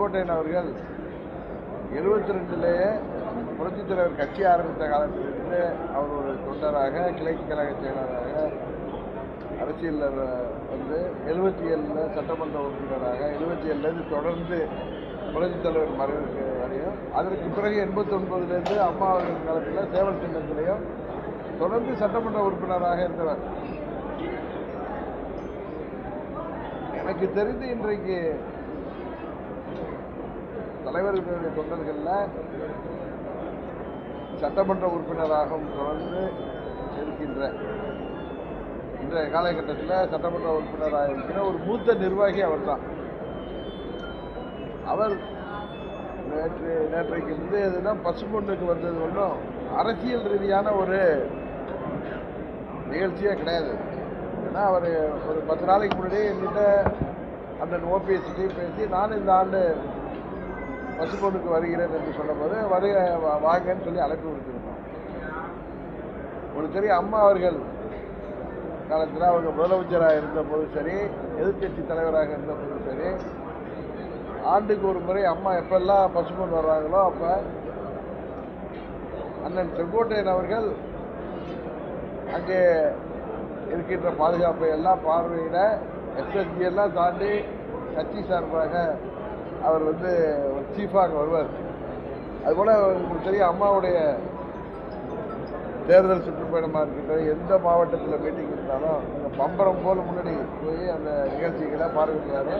செங்கோட்டையன் அவர்கள் எழுபத்தி ரெண்டுலேயே புரட்சித் தலைவர் கட்சி ஆரம்பித்த காலத்திலிருந்து அவர் ஒரு தொண்டராக கிழக்கு கழக செயலாளராக அரசியலில் வந்து எழுபத்தி ஏழில் சட்டமன்ற உறுப்பினராக எழுபத்தி ஏழுலேருந்து தொடர்ந்து புரட்சித் தலைவர் மறைவுக்கு வரையும் அதற்கு பிறகு எண்பத்தொன்பதுலேருந்து அம்மா அவர்கள் காலத்தில் சேவல் சின்னத்திலையும் தொடர்ந்து சட்டமன்ற உறுப்பினராக இருந்தவர். எனக்கு தெரிந்து இன்றைக்கு தலைவர்களுடைய தொண்டர்களில் சட்டமன்ற உறுப்பினராகவும் தொடர்ந்து இருக்கின்ற இன்றைய காலகட்டத்தில் சட்டமன்ற உறுப்பினராக இருக்கிற ஒரு மூத்த நிர்வாகி அவர் தான் அவர் நேற்று நேற்றைக்கு முந்தைய தினம் பசும்பொண்ணுக்கு வந்தது ஒன்றும் அரசியல் ரீதியான ஒரு நிகழ்ச்சியே கிடையாது. ஏன்னா அவர் ஒரு பத்து நாளைக்கு முன்னாடி என்கிட்ட அண்ணன் ஓபிஎஸ்கிட்டையும் பேசி நான் இந்த ஆண்டு பசும்பொண்ணுக்கு வருகிறேன் என்று சொன்னபோது வருக வாங்கன்னு சொல்லி அழைப்பு விடுத்திருந்தோம். உங்களுக்கு தெரியும் அம்மா அவர்கள் காலத்தில் அவங்க முதலமைச்சராக இருந்தபோது சரி எதிர்கட்சி தலைவராக இருந்தபோது சரி ஆண்டுக்கு ஒரு முறை அம்மா எப்பெல்லாம் பசும்பொன் வர்றாங்களோ அப்போ அண்ணன் செங்கோட்டையன் அவர்கள் அங்கே இருக்கின்ற பாதுகாப்பை எல்லாம் பார்வையிட எஸ்எஸ்பி எல்லாம் தாண்டி கட்சி சார்பாக அவர் வந்து ஒரு சீஃபாக அங்கே வருவார். அதுபோல் உங்களுக்கு தெரியும் அம்மாவுடைய தேர்தல் சுற்றுப்பயணமாக இருக்கட்டும் எந்த மாவட்டத்தில் மீட்டிங் இருந்தாலும் அந்த பம்பரம் போல் முன்னாடி போய் அந்த நிகழ்ச்சிகளை பார்வையிடுறாரு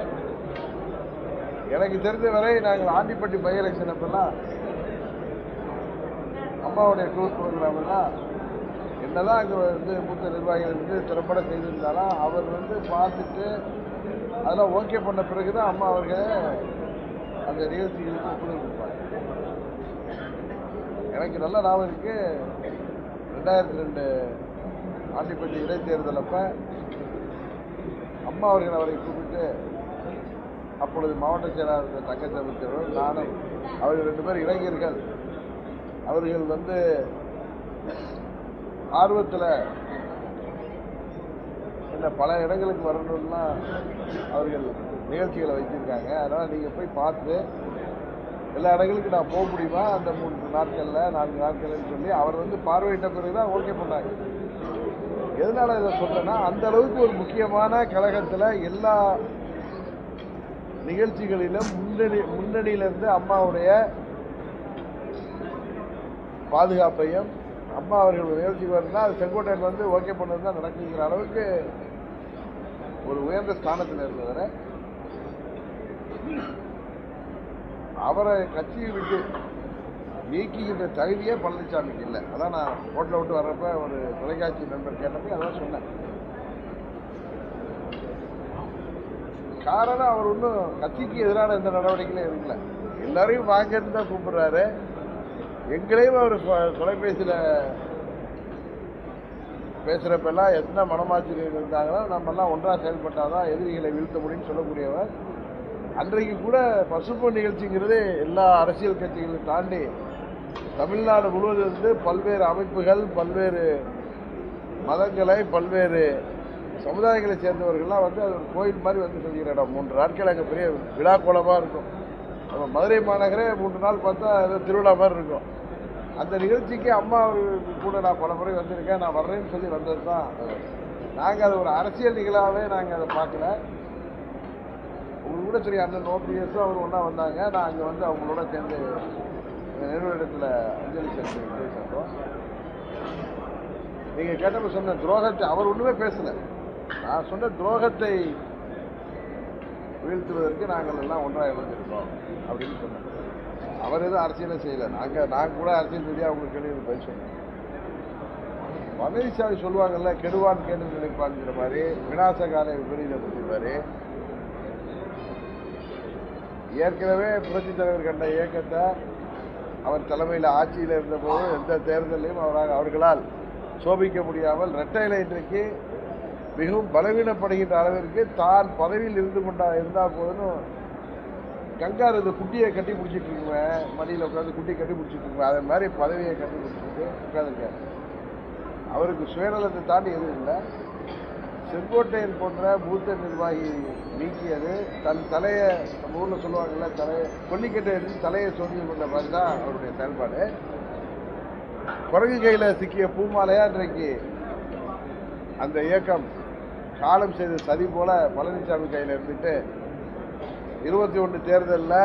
எனக்கு தெரிஞ்ச வரை நாங்கள் ஆண்டிப்பட்டி பை எலெக்ஷன் அப்பெல்லாம் அம்மாவுடைய டூர் ப்ரோக்ராம் எல்லாம் என்னதான் அங்கே வந்து மூத்த நிர்வாகிகள் வந்து திறம்பட செய்திருந்தாலும் அவர் வந்து பார்த்துட்டு அதெல்லாம் ஓகே பண்ண பிறகு தான் அம்மா அவர்கள் அந்த நிகழ்ச்சிகளுக்கு ஒப்புதல் கொடுப்பாங்க எனக்கு நல்ல ஞாபகம் இருக்கு. ரெண்டாயிரத்தி ரெண்டு ஆண்டிப்பட்டி இடைத்தேர்தல் அப்போ அம்மா அவர்கள் அவரை கூப்பிட்டு அப்பொழுது மாவட்ட செயலாளர் தங்கச்சி நானும் அவர்கள் ரெண்டு பேர் இளைஞர்கள். அவர்கள் வந்து ஆர்வத்தில் என்ன பல இடங்களுக்கு வரணும்லாம் அவர்கள் நிகழ்ச்சிகளை வச்சுருக்காங்க அதனால் நீங்கள் போய் பார்த்து எல்லா இடங்களுக்கும் நான் போக முடியுமா? அந்த மூன்று நாட்களில் நான்கு நாட்கள்னு சொல்லி அவர் வந்து பார்வையிட்ட பிறகு தான் ஓகே பண்ணாங்க. எதனால் இதை சொல்கிறேன்னா அந்த அளவுக்கு ஒரு முக்கியமான கழகத்தில் எல்லா நிகழ்ச்சிகளிலும் முன்னணி முன்னணியிலிருந்து அம்மாவுடைய பாதுகாப்பையும் அம்மா அவர்கள் நிகழ்ச்சிக்கு வரணும்னா அது செங்கோட்டையில் வந்து ஓகே பண்ணது தான் நடக்குங்கிற அளவுக்கு ஒரு உயர்ந்த ஸ்தானத்தில் இருந்தவரை அவரை கட்சியை விட்டு நீக்கிக்கின்ற தகுதியே பழனிசாமிக்கு இல்லை. அதான் நான் ஹோட்டலை விட்டு வர்றப்ப ஒரு தொலைக்காட்சி நண்பர் கேட்டப்ப அதான் சொன்னேன். காரணம் அவர் ஒன்றும் கட்சிக்கு எதிரான எந்த நடவடிக்கையும் எடுக்கல. எல்லாரையும் வாங்கிட்டு தான் கூப்பிடுறாரு. எங்களையும் அவர் தொலைபேசியில் பேசுகிறப்பெல்லாம் எத்தனை மனமாச்சரியர்கள் இருந்தாங்களோ நம்மெல்லாம் ஒன்றாக செயல்பட்டாதான் எதிரிகளை வீழ்த்த முடியும்னு சொல்லக்கூடியவர். அன்றைக்கு கூட பசுப்பு நிகழ்ச்சிங்கிறது எல்லா அரசியல் கட்சிகளையும் தாண்டி தமிழ்நாடு முழுவதும் இருந்து பல்வேறு அமைப்புகள் பல்வேறு மதங்களை பல்வேறு சமுதாயங்களை சேர்ந்தவர்கள்லாம் வந்து அது ஒரு கோயில் மாதிரி வந்து செஞ்சுக்கிற இடம். மூன்று நாட்கள் அங்கே பெரிய விழா கோலமாக இருக்கும். நம்ம மதுரை மாநகரே மூன்று நாள் பார்த்தா ஏதோ திருவிழா மாதிரி இருக்கும். அந்த நிகழ்ச்சிக்கு அம்மா அவர்களுக்கு கூட நான் பல முறை வந்திருக்கேன். நான் வர்றேன்னு சொல்லி வந்தது தான் நாங்கள் அதை ஒரு அரசியல் நிகழ்வாகவே நாங்கள் அதை பார்க்கல. உங்களுக்கு கூட சரி அண்ணன் ஓபிஎஸும் அவர் ஒன்றா வந்தாங்க. நான் அங்கே வந்து அவங்களோட சேர்ந்து நிறுவனத்தில் அஞ்சலி செலுத்தி சென்றோம் நீங்கள் கேட்டப்ப சொன்ன துரோகத்தை அவர் ஒன்றுமே பேசலை. நான் சொன்ன துரோகத்தை வீழ்த்துவதற்கு நாங்கள் எல்லாம் ஒன்றாக இழந்திருக்கோம் அப்படின்னு சொன்னேன் அவர் எதுவும் அரசியலே செய்யலை. நாங்கள் நான் கூட அரசியல் ரீதியாக அவங்க கேள்வி பதில் சொன்னேன். பழனிசாமி சொல்லுவாங்கல்ல கெடுவான் கேள்வி நினைப்பாங்கிற மாதிரி விநாசகால விபரீத புரிவார் ஏற்கனவே புரட்சி தலைவர் கண்ட இயக்கத்தை அவர் தலைமையில் ஆட்சியில் இருந்தபோது எந்த தேர்தலையும் அவரால் அவர்களால் சோபிக்க முடியாமல் இரட்டையில இன்றைக்கு மிகவும் பலவீனப்படுகின்ற அளவிற்கு தான் பதவியில் இருந்து கொண்டா இருந்தால் போதுன்னு கங்கார் இந்த குட்டியை கட்டி பிடிச்சிட்டு இருக்குவேன் மடியில் உட்காந்து குட்டி கட்டி பிடிச்சிட்டு இருக்குவேன் அதே மாதிரி பதவியை கட்டி பிடிச்சிட்டு உட்காந்துருக்காரு அவருக்கு சுயநலத்தை தாண்டி எதுவும் இல்லை. செங்கோட்டையன் போன்ற மூத்த நிர்வாகி நீக்கியது. தன் தலையை நம்ம ஊரில் சொல்லுவாங்கல்ல தலையை கொல்லிக்கட்டை எடுத்து தலையை சொங்கி கொண்ட மாதிரி தான் அவருடைய செயல்பாடு. குரங்கு கையில் சிக்கிய பூமாலையா இன்றைக்கு அந்த இயக்கம் காலம் செய்த சதி போல பழனிசாமி கையில் இருந்துட்டு இருபத்தி ஒன்று தேர்தலில்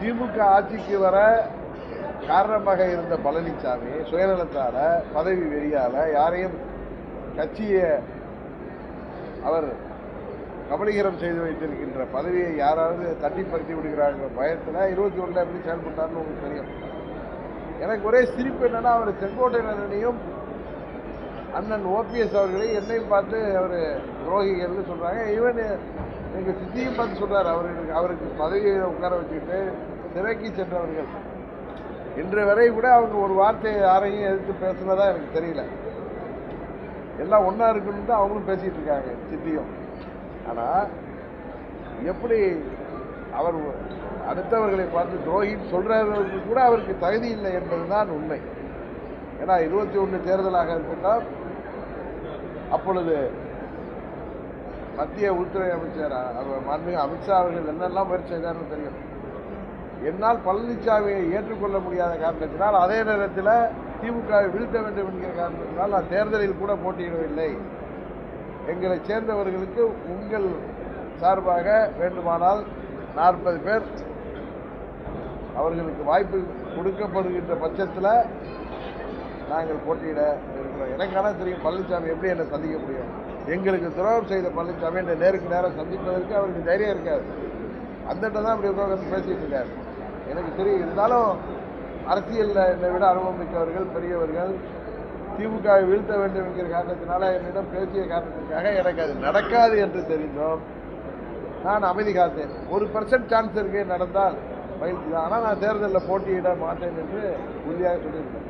திமுக ஆட்சிக்கு வர காரணமாக இருந்த பழனிசாமி சுயநலத்தால் பதவி வெறியால் யாரையும் கட்சியை அவர் கபலீகரம் செய்து வைத்திருக்கின்ற பதவியை யாராவது தட்டி பறித்து விடுகிறாங்கிற பயத்தில் இருபத்தி ஒன்றில் எப்படி செயல்பட்டார்னு உங்களுக்கு தெரியும். எனக்கு ஒரே சிரிப்பு என்னென்னா அவர் செங்கோட்டையனையும் அண்ணன் ஓபிஎஸ் அவர்களையும் என்னையும் பார்த்து அவர் துரோகிகள்னு சொல்கிறாங்க ஈவன் நீங்கள் சித்தியும் பார்த்து சொன்னார் அவருக்கு அவருக்கு பதவியை உட்கார வச்சுக்கிட்டு சிறைக்கு சென்றவர்கள். இன்று வரை கூட அவங்க ஒரு வார்த்தையை யாரையும் எதிர்த்து பேசுனதா எனக்கு தெரியல. எல்லாம் ஒன்றா இருக்குன்னு தான் அவங்களும் பேசிகிட்டு இருக்காங்க சித்தியும். ஆனால் எப்படி அவர் அடுத்தவர்களை பார்த்து துரோகின்னு சொல்கிறவர்களுக்கு கூட அவருக்கு தகுதி இல்லை என்பது தான் உண்மை. ஏன்னா இருபத்தி ஒன்று தேர்தலாக இருக்கட்டும் அப்பொழுது மத்திய உள்துறை அமைச்சர் அவர் மாண்புமிகு அமித்ஷா அவர்கள் என்னெல்லாம் முயற்சி செய்தார்னு தெரியும். என்னால் பழனிசாமியை ஏற்றுக்கொள்ள முடியாத காரணத்தினால் அதே நேரத்தில் திமுகவை வீழ்த்த வேண்டும் என்கிற காரணத்தினால் நான் தேர்தலில் கூட போட்டியிடவில்லை. எங்களை சேர்ந்தவர்களுக்கு உங்கள் சார்பாக வேண்டுமானால் நாற்பது பேர் அவர்களுக்கு வாய்ப்பு கொடுக்கப்படுகின்ற பட்சத்தில் நாங்கள் போட்டியிட இருக்கிறோம். எனக்கான தெரியும் பழனிசாமி எப்படி என்னை சந்திக்க முடியும். எங்களுக்கு துரோகம் செய்த பழனிசாமி என்னை நேருக்கு நேரம் சந்திப்பதற்கு அவருக்கு தைரியம் இருக்காது. அந்த தான் அப்படி உட்காந்து பேசிட்டு இருக்காரு. எனக்கு தெரியும் இருந்தாலும் அரசியலில் என்னை விட அனுபவம் மிக்கவர்கள் பெரியவர்கள் திமுகவை வீழ்த்த வேண்டும் என்கிற காரணத்தினால என்னிடம் பேசிய காரணத்திற்காக எனக்கு அது நடக்காது என்று தெரிந்தோம். நான் அமைதி காத்தேன். ஒரு பர்சன்ட் சான்ஸ் இருக்கு நடந்தால் பயிற்சி தான். ஆனால் நான் தேர்தலில் போட்டியிட மாட்டேன் என்று உறுதியாக சொல்லியிருக்கேன்.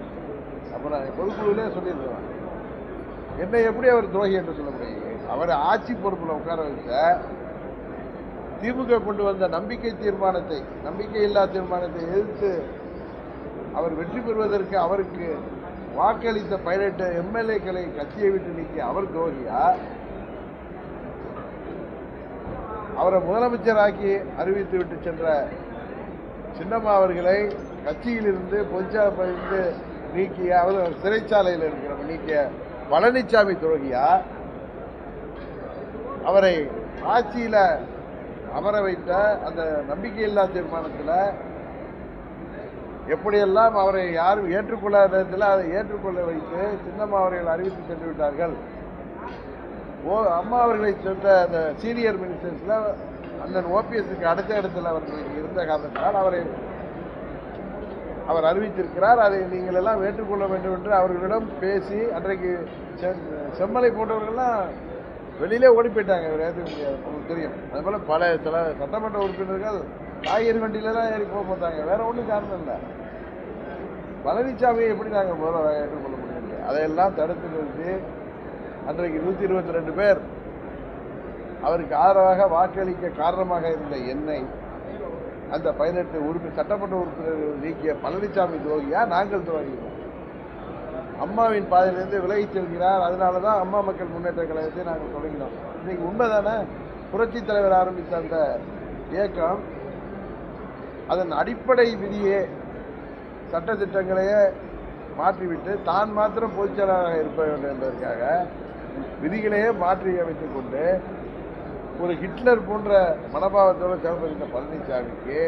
அப்போ நான் பொதுக்குழுவிலே சொல்லியிருக்கிறேன். என்னை எப்படி அவர் துரோகி என்று சொல்ல முடியும்? அவர் ஆட்சி பொறுப்பில் உட்கார வைத்த திமுக கொண்டு வந்த நம்பிக்கை தீர்மானத்தை நம்பிக்கை இல்லா தீர்மானத்தை எதிர்த்து அவர் வெற்றி பெறுவதற்கு அவருக்கு வாக்களித்த பதினெட்டு எம்எல்ஏக்களை கட்சியை விட்டு நீக்கி அவர் துரோகியா? அவரை முதலமைச்சராக்கி அறிவித்து விட்டு சென்ற சின்னம்மா அவர்களை கட்சியிலிருந்து பொதுச்சாப்பிலிருந்து நீக்கிய அவர் சிறைச்சாலையில் இருக்கிற நீக்கிய பழனிசாமி துரோகியா? அவரை ஆட்சியில் அமர வைத்த அந்த நம்பிக்கையில்லா தீர்மானத்தில் எப்படியெல்லாம் அவரை யாரும் ஏற்றுக்கொள்ளாத நேரத்தில் அதை ஏற்றுக்கொள்ள வைத்து சின்னம்மா அவர்கள் அறிவித்து சென்று விட்டார்கள். ஓ அம்மா அவர்களை சேர்ந்த அந்த சீனியர் மினிஸ்டர்ஸில் அண்ணன் ஓபிஎஸ்க்கு அடுத்த இடத்துல அவர்களுக்கு இருந்த காரணத்தினால் அவரை அவர் அறிவித்திருக்கிறார். அதை நீங்கள் எல்லாம் ஏற்றுக்கொள்ள வேண்டும் என்று அவர்களிடம் பேசி அன்றைக்கு செ- செம்மலை போன்றவர்கள்லாம் வெளியிலே ஓடி போயிட்டாங்க. இவர் ஏற்றுக்க முடியாது. உங்களுக்கு தெரியும். அது பல சில சட்டமன்ற உறுப்பினர்கள் காய்கறி வண்டியிலலாம் ஏறி போக மாட்டாங்க வேற ஒன்றும் காரணம் இல்லை. பழனிசாமியை எப்படி நாங்கள் முதல்ல ஏற்றுக்கொள்ள முடியும் அதையெல்லாம் தடுத்து நிறுத்தி அன்றைக்கு நூற்றி இருபத்தி ரெண்டு பேர் அவருக்கு ஆதரவாக வாக்களிக்க காரணமாக இருந்த என்னை அந்த பதினெட்டு உறுப்பி சட்டமன்ற உறுப்பினர்கள் நீக்கிய பழனிசாமி துரோகியா நாங்கள் துரோகிகள் அம்மாவின் பாதையிலிருந்து விலகி செல்கிறார். அதனால தான் அம்மா மக்கள் முன்னேற்ற கழகத்தை நாங்கள் தொடங்கினோம். இன்னைக்கு உண்மைதானே? புரட்சி தலைவர் ஆரம்பித்த அந்த இயக்கம் அதன் அடிப்படை விதியே சட்டத்திட்டங்களையே மாற்றிவிட்டு தான் மாத்திரம் பொதுச்செயலாளராக இருப்ப இருக்க வேண்டும் என்பதற்காக விதிகளையே மாற்றி அமைத்துக்கொண்டு ஒரு ஹிட்லர் போன்ற மனபாவத்தோடு செயல்படுகின்ற பழனிசாமிக்கு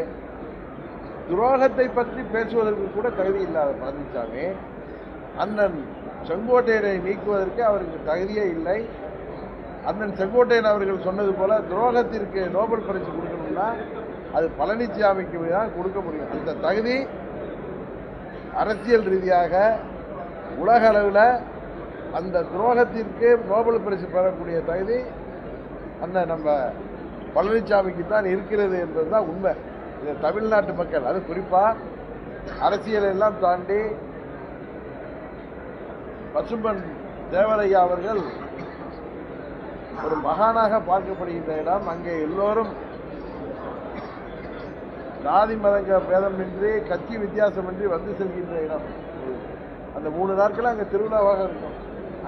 துரோகத்தை பற்றி பேசுவதற்கு கூட தகுதி இல்லாத பழனிசாமி அண்ணன் செங்கோட்டையனை நீக்குவதற்கு அவருக்கு தகுதியே இல்லை. அண்ணன் செங்கோட்டையன் அவர்கள் சொன்னது போல துரோகத்திற்கு நோபல் பரிசு கொடுக்கணும்னா அது பழனிசாமிக்கு தான் கொடுக்க முடியும். அந்த தகுதி அரசியல் ரீதியாக உலக அளவில் அந்த துரோகத்திற்கு நோபல் பரிசு பெறக்கூடிய தகுதி அந்த நம்ம பழனிசாமிக்கு தான் இருக்கிறது என்பது தான் உண்மை. இது தமிழ்நாட்டு மக்கள். அது குறிப்பாக அரசியல் எல்லாம் தாண்டி பசும்பன் தேவரையா அவர்கள் ஒரு மகானாக பார்க்கப்படுகின்ற இடம். அங்கே எல்லோரும் ஜாதி மதங்க பேதமின்றி கட்சி வித்தியாசமின்றி வந்து செல்கின்ற இடம். அந்த மூணு நாட்கள் அங்கே திருவிழாவாக இருக்கும்.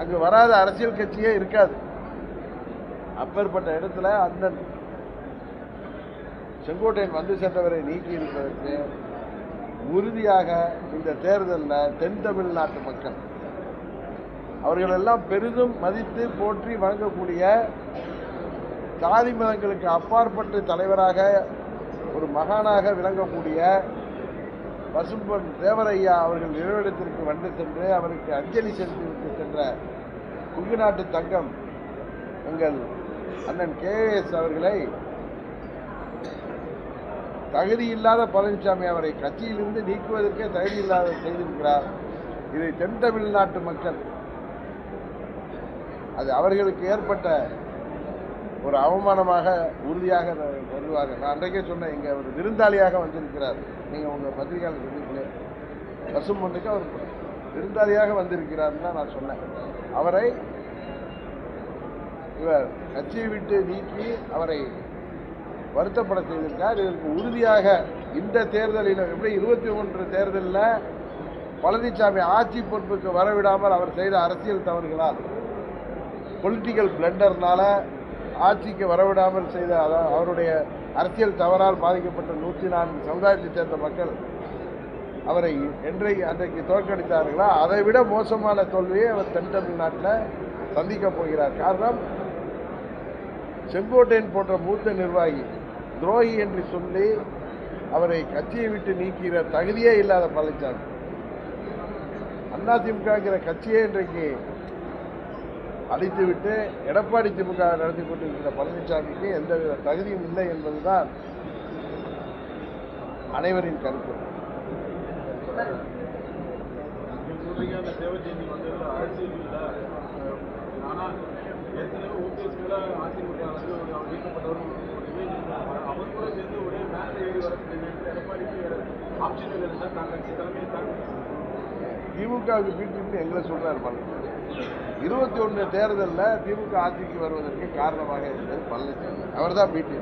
அங்கே வராத அரசியல் கட்சியே இருக்காது. அப்பேற்பட்ட இடத்துல அண்ணன் செங்கோட்டையன் வந்து சென்றவரை நீக்கி இருப்பதற்கு உறுதியாக இந்த தேர்தலில் தென் தமிழ்நாட்டு மக்கள் அவர்களெல்லாம் பெரிதும் மதித்து போற்றி வழங்கக்கூடிய சாதி மதங்களுக்கு அப்பாற்பட்டு தலைவராக ஒரு மகானாக விளங்கக்கூடிய பசும்பன் தேவரையா அவர்கள் நிறுவனத்திற்கு வந்து சென்று அவருக்கு அஞ்சலி செலுத்திவிட்டு சென்ற குங்கு நாட்டு தங்கம் எங்கள் அண்ணன் கேஎஸ் அவர்களை தகுதி இல்லாத பழனிசாமி அவரை கட்சியிலிருந்து நீக்குவதற்கே தகுதி இல்லாத செய்திருக்கிறார். இதை தென் தமிழ்நாட்டு மக்கள் அது அவர்களுக்கு ஏற்பட்ட ஒரு அவமானமாக உறுதியாக வருவார்கள் நான் அன்றைக்கே சொன்னேன் இங்கே ஒரு விருந்தாளியாக வந்திருக்கிறார். நீங்கள் உங்கள் பத்திரிகையாளர் பசும் பசும்பொண்ணுக்கு அவர் விருந்தாளியாக வந்திருக்கிறார்னு தான் நான் சொன்னேன். அவரை இவர் கட்சியை விட்டு நீக்கி அவரை வருத்தப்பட செய்திருக்கார் இதற்கு உறுதியாக இந்த தேர்தலில் எப்படி இருபத்தி ஒன்று தேர்தலில் பழனிசாமி ஆட்சி பொறுப்புக்கு வரவிடாமல் அவர் செய்த அரசியல் தவறுகளால் பொலிட்டிக்கல் பிளண்டர்னால ஆட்சிக்கு வரவிடாமல் செய்த அவருடைய அரசியல் தவறால் பாதிக்கப்பட்ட நூற்றி நான்கு சமுதாயத்தைச் சேர்ந்த மக்கள் அவரை என்றைக்கு அன்றைக்கு தோற்கடித்தார்களோ? அதை விட மோசமான தோல்வியை அவர் தென் தமிழ்நாட்டில் சந்திக்கப் போகிறார். காரணம் செங்கோட்டையன் போன்ற மூத்த நிர்வாகி துரோகி என்று சொல்லி அவரை கட்சியை விட்டு நீக்கிற தகுதியே இல்லாத பழனிசாமி. அதிமுகங்கிற கட்சியே இன்றைக்கு அழித்துவிட்டு எடப்பாடி திமுக நடத்தி கொண்டிருக்கிற பழனிசாமிக்கு எந்தவித தகுதியும் இல்லை என்பதுதான் அனைவரின் கருத்து. சொல்றீங்க அந்த தேவஜெயந்தி அரசியல் அவர் திமுகவுக்கு பீட்டிட்டு எங்களை சொல்றாரு பழனிசாமி இருபத்தி ஒன்று தேர்தலில் திமுக ஆட்சிக்கு வருவதற்கு காரணமாக இருந்தது பழனிசாமி அவர் தான் பீட்டி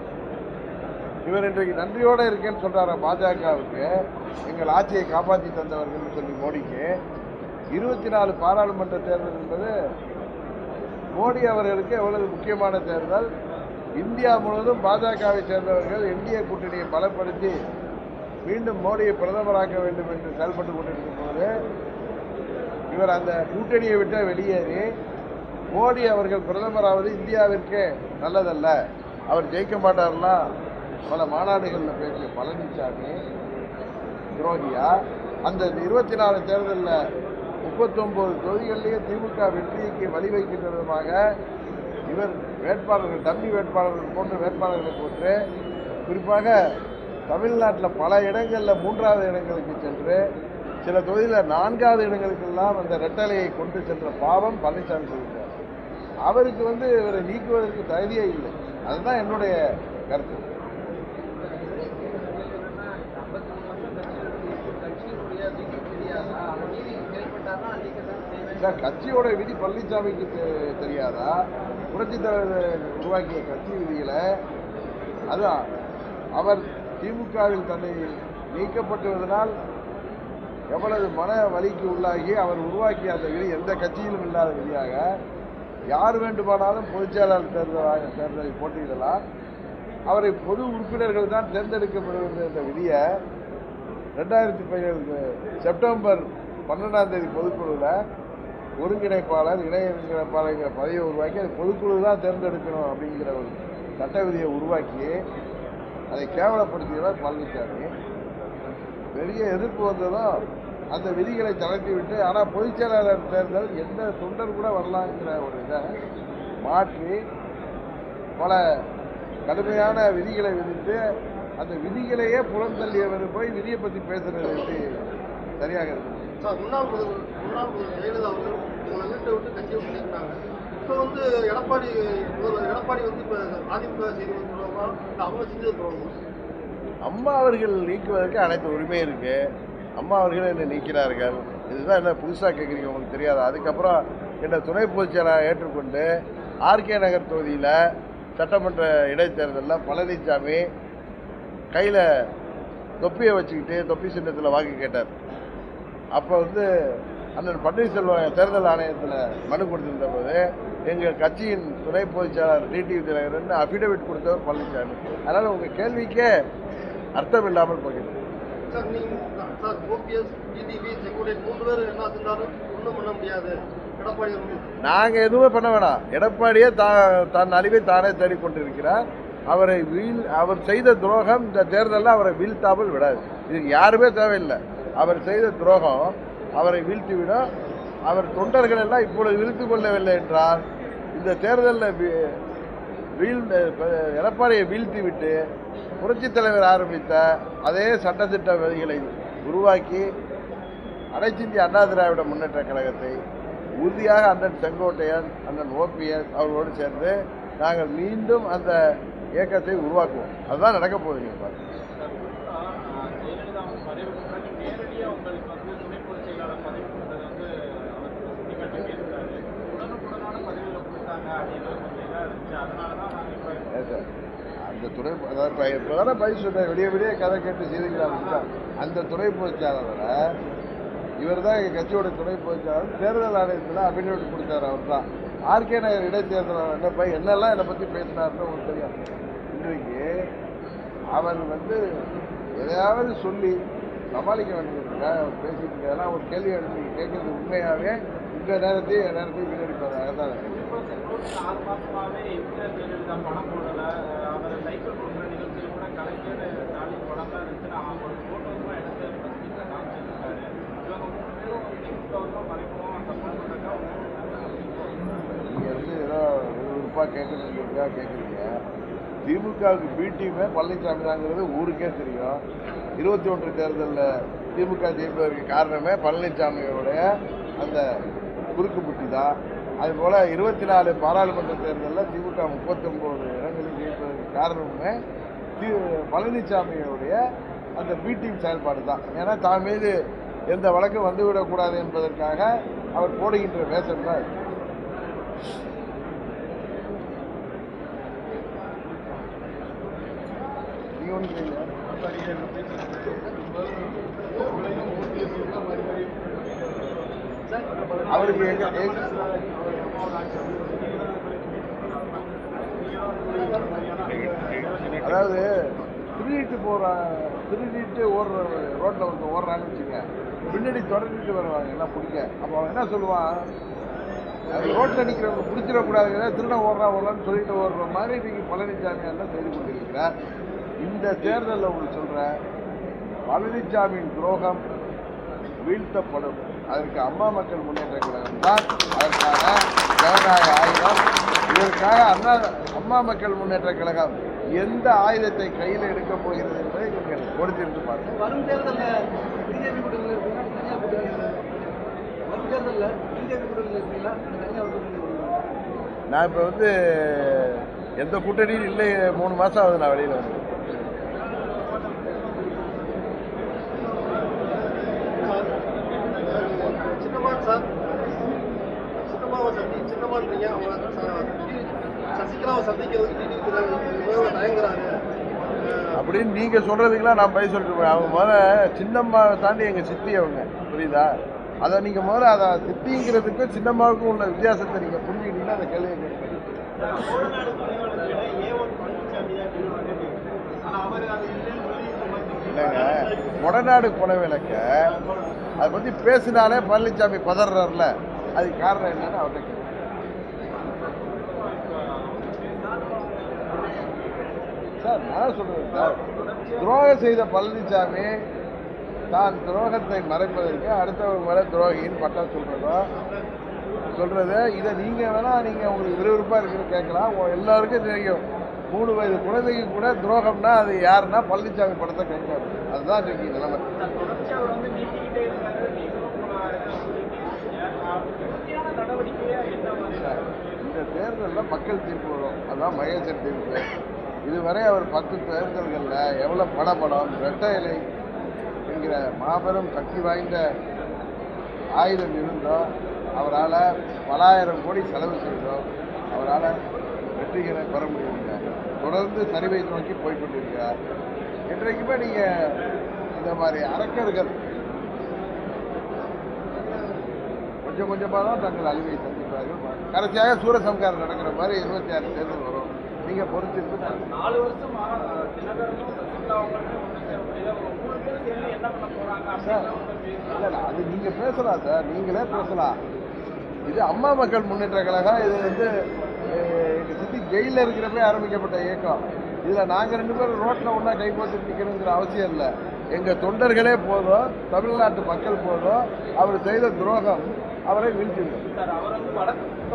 இவர் இன்றைக்கு நன்றியோடு இருக்கேன்னு சொல்றாரு பாஜகவுக்கு. எங்கள் ஆட்சியை காப்பாற்றி தந்தவர்கள் சொல்லி மோடிக்கு. இருபத்தி நாலு பாராளுமன்ற தேர்தல் என்பது மோடி அவர்களுக்கு எவ்வளவு முக்கியமான தேர்தல்? இந்தியா முழுவதும் பாஜகவை சேர்ந்தவர்கள் என்டிஏ கூட்டணியை பலப்படுத்தி மீண்டும் மோடியை பிரதமராக்க வேண்டும் என்று செயல்பட்டு கொண்டிருக்கும் போது இவர் அந்த கூட்டணியை விட்டு வெளியேறி மோடி அவர்கள் பிரதமராவது இந்தியாவிற்கு நல்லதல்ல. அவர் ஜெயிக்க மாட்டார்னா பல மாநாடுகளில் பேசிய பழனிசாமி துரோகியா? அந்த இருபத்தி நாலு தேர்தலில் முப்பத்தொம்போது தொகுதிகளிலேயே திமுக வெற்றிக்கு வழிவகுக்கின்ற விதமாக இவர் வேட்பாளர்கள் தம்பி வேட்பாளர்கள் போன்ற வேட்பாளர்களை போட்டு குறிப்பாக தமிழ்நாட்டில் பல இடங்களில் மூன்றாவது இடங்களுக்கு சென்று சில தொகுதியில் நான்காவது இடங்களுக்கெல்லாம் அந்த ரெட்டலையை கொண்டு சென்ற பாவம் பழனிசாமி சொல்லியிருக்கார் அவருக்கு வந்து இவரை நீக்குவதற்கு தகுதியே இல்லை. அதுதான் என்னுடைய கருத்து. சார் கட்சியோட விதி பழனிசாமிக்கு தெரியாதா? புரட்சி தலைவர் உருவாக்கிய கட்சி விதிகளை அதான் அவர் திமுகவில் தன்னை நீக்கப்பட்டுவதனால் எவ்வளவு மன வலிக்கு உள்ளாகி அவர் உருவாக்கிய அந்த விதி எந்த கட்சியிலும் இல்லாத விதியாக யார் வேண்டுமானாலும் பொதுச்செயலாளர் தேர்தலாக தேர்தலில் போட்டியிடலாம். அவரை பொது உறுப்பினர்கள் தான் தேர்ந்தெடுக்கப்படுவது என்ற விதியை ரெண்டாயிரத்தி பதினேழு செப்டம்பர் பன்னெண்டாம் தேதி பொதுக்குழுவில் ஒருங்கிணைப்பாளர் இணை ஒருங்கிணைப்பாளர்ங்கிற பதவியை உருவாக்கி அது பொதுக்குழு தான் தேர்ந்தெடுக்கணும் அப்படிங்கிற ஒரு சட்ட விதியை உருவாக்கி அதை கேவலப்படுத்தியவர் பழனிசாமி பெரிய எதிர்ப்பு வந்ததும் அந்த விதிகளை தளர்த்தி விட்டு ஆனால் பொதுச் செயலாளர் தேர்தல் எந்த தொண்டர் கூட வரலாங்கிற ஒரு இதை மாற்றி பல கடுமையான விதிகளை விதித்து அந்த விதிகளையே புறந்தள்ளியவர் போய் விதியை பற்றி பேசுறது எப்படி சரியாக இருக்குது சார் முன்னாள் முதல்வர் முன்னாள் முதல்வர் ஜெயலலிதா அவர்கள் உங்களை வீட்டை விட்டு கட்சியை விட்டு இப்போ வந்து எடப்பாடி முதல்வர் எடப்பாடி வந்து இப்போ அதிமுக செய்து வந்துருவாங்களா அவங்க செஞ்சது போவாங்க அம்மா அவர்கள் நீக்குவதற்கு அனைத்து உரிமையும் இருக்குது அம்மா அவர்கள் என்னை நீக்கிறார்கள். இதுதான் என்ன புதுசாக கேட்குறீங்க உங்களுக்கு தெரியாது. அதுக்கப்புறம் என்னை துணை பொதுச்செயலாக ஏற்றுக்கொண்டு ஆர்கே நகர் தொகுதியில் சட்டமன்ற இடைத்தேர்தலில் பழனிசாமி கையில் தொப்பியை வச்சுக்கிட்டு தொப்பி சின்னத்தில் வாக்கு கேட்டார். அப்போ வந்து அண்ணன் பன்னீர்செல்வம் தேர்தல் ஆணையத்தில் மனு கொடுத்திருந்த போது எங்கள் கட்சியின் துணை பொதுச் செயலாளர் டிடிவி தினகரன் அஃபிடவிட் கொடுத்தவர் பழனிசாமி அதனால் உங்கள் கேள்விக்கே அர்த்தம் இல்லாமல் போகிறது நாங்கள் எதுவுமே பண்ண வேணாம். எடப்பாடியே தன் அழிவை தானே தேடிக்கொண்டிருக்கிறார். அவரை வீழ் அவர் செய்த துரோகம் இந்த தேர்தலில் அவரை வீழ்த்தாமல் விடாது. இதுக்கு யாருமே தேவையில்லை. அவர் செய்த துரோகம் அவரை வீழ்த்திவிடும். அவர் தொண்டர்கள் எல்லாம் இப்பொழுது வீழ்த்து கொள்ளவில்லை என்றால் இந்த தேர்தலில் வீ- வீழ்ந்த எடப்பாடியை வீழ்த்தி விட்டு புரட்சித் தலைவர் ஆரம்பித்த அதே சட்டத்திட்ட விதிகளை உருவாக்கி அனைத்திந்திய அண்ணா திராவிட முன்னேற்ற கழகத்தை உறுதியாக அண்ணன் செங்கோட்டையன் அண்ணன் ஓபிஎஸ் அவர்களோடு சேர்ந்து நாங்கள் மீண்டும் அந்த இயக்கத்தை உருவாக்குவோம். அதுதான் நடக்க போகுது நீங்கள் பாருங்க ஜெயலலிதா அவங்க மறைவுக்கு முன்னாடி நேரடியா உங்களுக்கு வந்து துணை பொதுச் செயலாளர் பதவி கொடுத்தது வந்து அவர் சுட்டிக்காட்டி பேசுறாரு உடனுக்குடனான பதவியில கொடுத்தாங்க அப்படின்னு கொஞ்சம் இதா இருந்துச்சு அதனால தான் நாங்கள் இப்போ ஏன் சார் அந்த துறை அதாவது இப்போ தானே பதில் சொன்னேன் விடிய விடிய கதை கேட்டு செய்திக்கலாம் அந்த துறை பொதுச்சாளரை இவர் தான் எங்கள் கட்சியோட துணை பொதுச்சாளர் தேர்தல் ஆணையத்தில் அபிநேட் கொடுத்தார் அவர் தான் ஆர்கே நகர் இடைத்தேர்தல் என்னப்பா என்னெல்லாம் என்னை பற்றி பேசினார்னு உங்களுக்கு தெரியும் இன்றைக்கு அவர் வந்து எதையாவது சொல்லி சமாளிக்க வேண்டியதுக்காக அவர் பேசிட்டு இருக்காரு ஒரு கேள்வி எடுத்து கேட்கறது உண்மையாகவே இந்த நேரத்தையும் என் நேரத்தையும் வீணடிப்பதாக தான் சைக்கிள் நிகழ்ச்சியில் கூட கலைஞர் ஸ்டாலின் ஒரு ஃபோட்டோஸ்லாம் எடுத்து காமிச்சிருக்காரு. இவங்க மூணு பேரும் சப்போர்ட் பண்ணுறாங்க நீங்கள் வந்து ஏதோ கேட்குறதுக்காக கேட்குறீங்க திமுகவுக்கு பி டீமே பழனிசாமி தாங்கிறது ஊருக்கே தெரியும். இருபத்தி ஒன்று தேர்தலில் திமுக ஜெயிப்பதற்கு காரணமே பழனிசாமியோடைய அந்த குறுக்கு புட்டி தான். அதுபோல் இருபத்தி நாலு பாராளுமன்ற தேர்தலில் திமுக முப்பத்தொம்போது இடங்களில் ஜெயிப்பதற்கு காரணமே தி பழனிசாமியுடைய அந்த பி டீம் செயல்பாடு தான் ஏன்னா தான் மீது எந்த வழக்கும் வந்துவிடக்கூடாது என்பதற்காக அவர் போடுகின்ற வேஷம் தான் இது. நீங்க ஒண்ணும் செய்யல. அவருக்கு எங்க எங்க- அதாவது திருடிட்டு போற திருடிட்டு ஓடுற ரோட்ல ஒருத்தன் ஓடுறான்னு வச்சுங்க. பின்னாடி தொடர்ந்துட்டு வருவாங்க எல்லாம் பிடிக்க அப்போ அவன் என்ன சொல்லுவான்? அது ரோட்டில் நிற்கிறவங்க பிடிச்சிடக்கூடாதுங்க திருட ஓடுறா ஓடலான்னு சொல்லிட்டு ஓடுற மாதிரி இன்னைக்கு பழனிசாமி எல்லாம் செய்து கொண்டிருக்கிறார் இந்த தேர்தலில் உங்களுக்கு சொல்கிறேன் பழனிசாமியின் துரோகம் வீழ்த்தப்படும். அதற்கு அம்மா மக்கள் முன்னேற்ற கழகம் தான் அதற்கான ஜனநாயக ஆயுதம். இதற்காக அண்ணா அம்மா மக்கள் முன்னேற்ற கழகம் எந்த ஆயுதத்தை கையில் எடுக்கப் போகிறது என்பதை நீங்கள் பொறுத்திருந்து பாருங்கள் வரும் தேர்தலில் பிஜேபி கூட்டணியில் இருக்கீங்களா? தனியாக கூட்டணியில் வரும் தேர்தலில் பிஜேபி கூட்டணியில் இருக்கீங்களா? தனியாக கூட்டணியில் நான் இப்போ வந்து எந்த கூட்டணியும் இல்லை. மூணு மாதம் ஆகுது நான் வெளியில் வந்து. சசிகலாவை சந்திக்கிறதுக்கு அப்படின்னு நீங்கள் சொல்கிறதுக்கெல்லாம் நான் பய சொல்லிருப்பேன் அவங்க முதல்ல சின்னம்மாவை தாண்டி எங்கள் சித்தி அவங்க புரியுதா? அதை நீங்கள் முதல்ல அதை சித்திங்கிறதுக்கும் சின்னம்மாவுக்கும் உள்ள வித்தியாசத்தை நீங்கள் புரிஞ்சுக்கிட்டீங்கன்னா அந்த கேள்வியை இல்லைங்க. கொடநாடு கொலை விளக்க அதை பற்றி பேசினாலே பழனிசாமி பதறாருல அதுக்கு காரணம் என்னன்னு அவர்கிட்ட சார் நான் சொல்கிறேன் சார். துரோகம் செய்த பழனிசாமி தான் துரோகத்தை மறைப்பதற்கு அடுத்தவங்க மேலே துரோகின்னு பட்டம் சொல்கிறதோ சொல்கிறது இதை நீங்கள் வேணால் நீங்கள் உங்களுக்கு விறுவிறுப்பாக இருக்குன்னு கேட்கலாம். எல்லாருக்கும் தெரியும். மூணு வயது குழந்தைக்கு கூட துரோகம்னா அது யாருன்னா பழனிசாமி படத்தை கேட்காது. அதுதான் இன்னைக்கு நிலைமை. இந்த தேர்தலில் மக்கள் தீர்ப்பு வரும். அதான் மகேசன் தீர்ப்பு. இதுவரை அவர் பத்து தேர்தல்களில் எவ்வளோ படபடம் வெட்ட இலை என்கிற மாபெரும் சக்தி வாய்ந்த ஆயுதம் இருந்தோம் அவரால் பலாயிரம் கோடி செலவு செய்தோம் அவரால் வெற்றிகளை பெற முடியவில்லை. தொடர்ந்து சரிவை நோக்கி போய்கொண்டிருக்கிறார். இன்றைக்குமே நீங்கள் இந்த மாதிரி அரக்கர்கள் கொஞ்சம் கொஞ்சமாக தான் தங்கள் அழிவை சந்திப்பார்கள். கடைசியாக சூரசம்காரம் நடக்கிற மாதிரி இருபத்தி ஆறு தேர்தல் வரும். பொறுத்திருந்து பாருங்க. நாலு வருஷமா தினகரனும் சேர இல்லை அது நீங்கள் பேசலாம் சார். நீங்களே பேசலாம். இது அம்மா மக்கள் முன்னேற்ற கழகம் இது வந்து அஹ், எங்க சித்தி ஜெயிலில் இருக்கிறப்ப ஆரம்பிக்கப்பட்ட இயக்கம். இதில் நாங்கள் ரெண்டு பேரும் ரோட்டில் ஒன்றா கை போட்டு நிற்கணுங்கிற அவசியம் இல்லை. எங்கள் தொண்டர்களே போதும் தமிழ்நாட்டு மக்கள் போதும். அவர் செய்த துரோகம் அவரை வீழ்த்திடும் சார் அவர்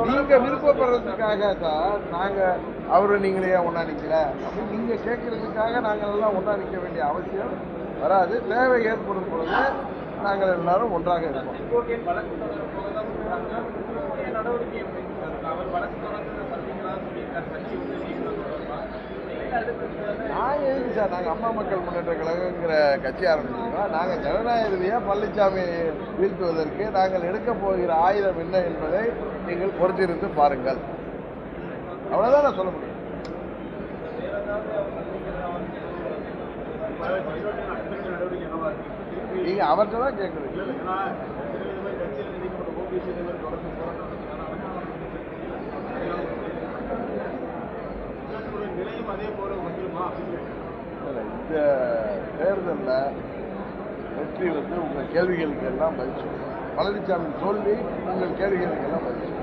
நீங்க விருப்பப்படுறதுக்காக சார் நாங்க அவரு நீங்களே ஏன் ஒண்ணா நிக்கல அப்படின்னு நீங்க கேட்கறதுக்காக நாங்கள் எல்லாம் ஒண்ணா நிக்க வேண்டிய அவசியம் வராது. தேவை ஏற்படும் பொழுது நாங்கள் எல்லாரும் ஒன்றாக இருப்போம் செங்கோட்டையன் வழக்கு தொடர போகதான் சொல்றாங்க உங்களுடைய நடவடிக்கை எப்படி சார் இருக்கு? அவர் வழக்கு தொடர்ந்து சந்திக்கிறதா சொல்லியிருக்காரு கட்சி வந்து நீங்களும் தொடர்பா நான் எதுக்கு சார்? நாங்கள் அம்மா மக்கள் முன்னேற்ற கழகங்கிற கட்சி ஆரம்பிச்சிருக்கோம். நாங்கள் ஜனநாயகத்திலேயே பழனிசாமி வீழ்த்துவதற்கு நாங்கள் எடுக்க போகிற ஆயுதம் என்ன என்பதை நீங்கள் பொறுத்திருந்து பாருங்கள். அவ்வளோதான் நான் சொல்ல முடியும். அடுத்த நீங்க அவர்கிட்ட தான் கேட்குறீங்க இல்ல, இல்ல, ஏன்னா இந்த மாதிரி கட்சியில் நீக்கப்பட்ட ஓபிசி இந்த மாதிரி தொடர்ந்து போராட்டம் நடத்தினாலும் நிலையும் அதே போல வந்துருமா அப்படின்னு இல்ல, இந்த தேர்தலில் வெற்றி வந்து உங்கள் கேள்விகளுக்கு எல்லாம் பதில் சொல்லுவோம் பழனிசாமி தோல்வி உங்கள் கேள்விகளுக்கு எல்லாம் பதில்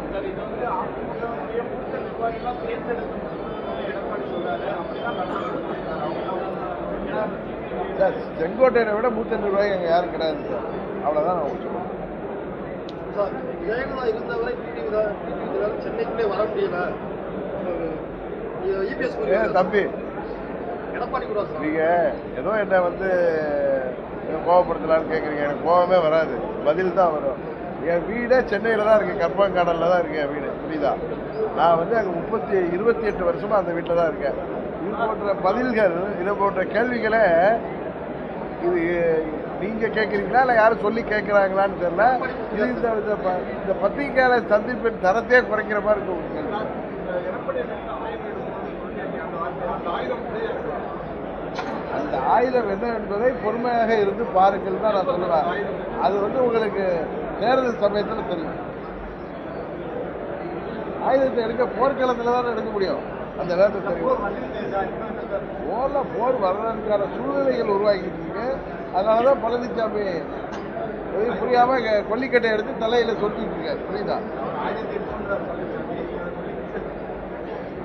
சார் செங்கோட்டையனை விட மூத்த நிர்வாகி அங்கே யாரும் கிடையாது சார். அவ்வளோதான் நான் சொல்லுவேன் சார் ஜெயலலிதா இருந்தவரை டிடிவி சென்னைக்குள்ளே வர முடியல. இபிஎஸ் ஏ தம்பி. நீங்கள் ஏதோ என்ன வந்து கோவப்படுத்தலான்னு கேட்குறீங்க எனக்கு கோவமே வராது. பதில் தான் வரும். என் வீடே சென்னையில் தான் இருக்குது கற்பங்காடலில் தான் இருக்கு என் வீடு. புரியுதா? நான் வந்து அங்கே முப்பத்தி இருபத்தி எட்டு வருஷமாக அந்த வீட்டில் தான் இருக்கேன். இது போன்ற பதில்கள் இது போன்ற கேள்விகளை இது நீங்கள் கேட்குறீங்களா இல்லை யாரும் சொல்லி கேட்குறாங்களான்னு தெரியல. இது இந்த இந்த பத்திரிகையாளர் சந்திப்பின் தரத்தையே குறைக்கிற மாதிரி இருக்கு உங்க கேள்வி. எடப்பாடி ஆயுதம் எடுக்கும்போது அந்த ஆயுதம் என்ன என்பதை பொறுமையாக இருந்து பாருங்கள் தான் நான் சொல்லுவேன். அது வந்து உங்களுக்கு தேர்தல் சமயத்தில் தெரியும். ஆயுதத்தை எடுக்க போர்க்களத்தில் தான் எடுக்க முடியும். அந்த நேரத்தில் தெரியும். போரில் போர் வர்றதுக்கான சூழ்நிலைகள் உருவாக்கிட்டு இருக்கு. அதனால தான் பழனிசாமி புரியாமல் புரியாம கொல்லிக்கட்டை எடுத்து தலையில சொல்லிட்டு இருக்காரு. புரியுதா?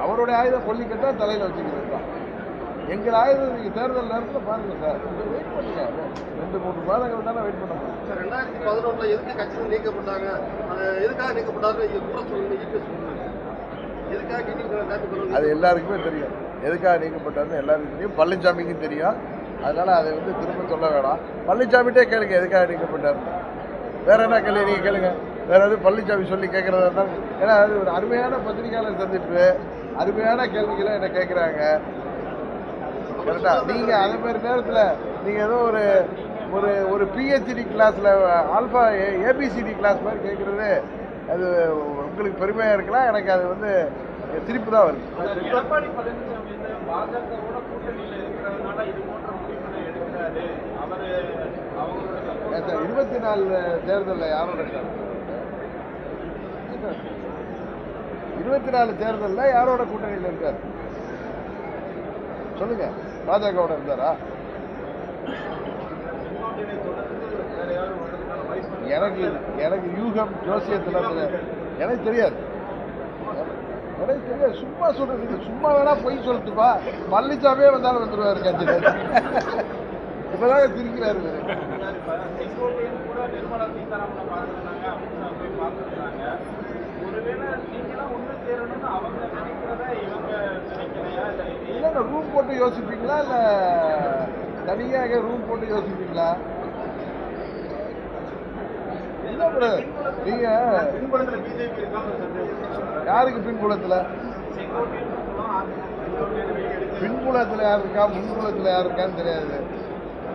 அவருடைய ஆயுதம் கொல்லிக்கட்டை தலையில வச்சுக்கிறது தான். எங்கள் ஆயுதம் நீங்க தேர்தல் நேரத்தில் பாருங்க சார். வெயிட் பண்ணுங்க. ரெண்டு மூணு மாதங்கள் தானே வெயிட் பண்ண முடியும் சார் ரெண்டாயிரத்தி பதினொன்றில் எதுக்கு கட்சியில் நீக்கப்பட்டாங்க? அது எதுக்காக நீக்கப்பட்டாரு இங்க கூட சொல்லுங்க. இபிஎஸ் சொல்லுங்க. எதுக்காக டிடிவி நேற்று அது எல்லாருக்குமே தெரியும். எதுக்காக நீக்கப்பட்டாருன்னு எல்லாருக்கும் தெரியும். பழனிசாமிக்கும் தெரியும். அதனால அதை வந்து திரும்ப சொல்ல வேணாம். பழனிசாமிகிட்டே கேளுங்க எதுக்காக நீக்கப்பட்டாருன்னு. வேற என்ன கேள்வி? நீங்க கேளுங்க. வேற எதுவும் பழனிசாமி சொல்லி கேட்கறதா இருந்தாலும் ஏன்னா அது ஒரு அருமையான பத்திரிகையாளர் சந்திப்பு. அருமையான கேள்விகளை என்ன கேட்குறாங்க கரெக்டா. நீங்க அதே மாதிரி நேரத்தில் நீங்க ஏதோ ஒரு ஒரு ஒரு பிஹெச்டி கிளாஸ்ல ஆல்ஃபா ஏபிசிடி கிளாஸ் மாதிரி கேட்குறது அது உங்களுக்கு பெருமையாக இருக்கலாம் எனக்கு அது வந்து சிரிப்பு தான் வருது. இருபத்தி நாலு தேர்தலில் யாரோட இருக்காரு? இருபத்தி நாலு தேர்தலில் யாரோட கூட்டணியில் இருக்கார்? சொல்லுங்க. பாஜகவோட இருந்தாரா? எனக்கு எனக்கு யூகம் ஜோசியத்தில் எனக்கு தெரியாது. எனக்கு தெரியாது. சும்மா சொல்றது சும்மா வேணா பொய் சொல்லட்டுப்பா. பழனிசாமியே வந்தாலும் வந்துருவாரு கட்சியில். இப்பதாங்க சிரிக்கிறாரு ஒருவேளை நீங்களாம் இல்லைண்ணா இல்லைங்க ரூம் போட்டு யோசிப்பீங்களா? இல்லை தனியாக ரூம் போட்டு யோசிப்பீங்களா? இல்லை நீங்க யாருக்கு பின்புலத்தில்? செங்கோட்டையன் பின்புலத்தில் யார் இருக்கா? முன்புலத்தில் யார் இருக்கான்னு தெரியாது.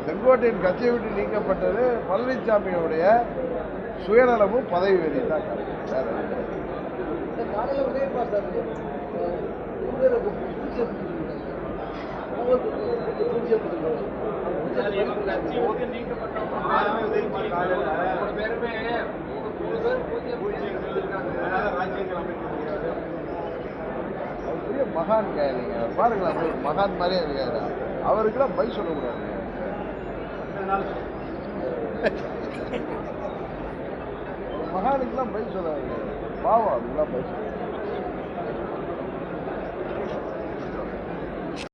செங்கோட்டையின் கட்சியை விட்டு நீக்கப்பட்டது பழனிசாமியுடைய சுயநலமும் பதவி வெறி மகான்ங்க நீங்க ஒரு மகான் மாதிரியே இருக்காரு. அவருக்கெல்லாம் பை ஒரு மகானுக்கெல்லாம் பை சொல்லாதுங்க. பாவம் அதுக்கெல்லாம் பை சொல்ல